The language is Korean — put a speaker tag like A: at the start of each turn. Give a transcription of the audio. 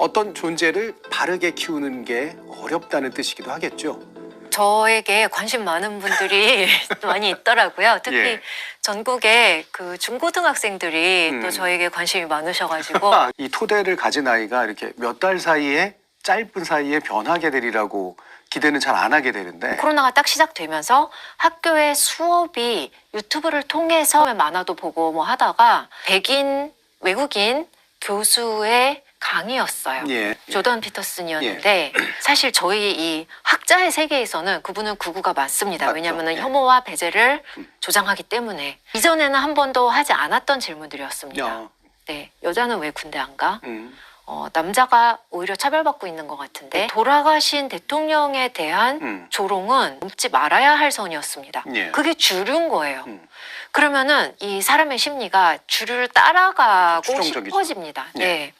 A: 어떤 존재를 바르게 키우는 게 어렵다는 뜻이기도 하겠죠.
B: 저에게 관심 많은 분들이 많이 있더라고요. 특히
A: 예.
B: 전국에 그 중고등학생들이
A: 음.
B: 또 저에게 관심이 많으셔가지고
A: 이 토대를 가진 아이가 이렇게 몇 달 사이에 짧은 사이에 변하게 되리라고 기대는 잘 안 하게 되는데
B: 코로나가 딱 시작되면서 학교의 수업이 유튜브를 통해서 만화도 보고 뭐 하다가 백인 외국인 교수의 강의였어요.
A: 예.
B: 조던 피터슨이었는데 사실 저희 이 학자의 세계에서는 그분은 극우가 맞습니다.
A: 맞죠.
B: 왜냐하면
A: 예.
B: 혐오와 배제를
A: 음.
B: 조장하기 때문에 이전에는 한 번도 하지 않았던 질문들이었습니다.
A: 야,
B: 네, 여자는 왜 군대 안 가?
A: 음,
B: 어, 남자가 오히려 차별받고 있는 것 같은데 돌아가신 대통령에 대한
A: 음,
B: 조롱은 넘지 말아야 할 선이었습니다.
A: 예.
B: 그게 주류인 거예요.
A: 음.
B: 그러면은 이 사람의 심리가 주류를 따라가고
A: 추종적이죠.
B: 싶어집니다.
A: 예.
B: 네.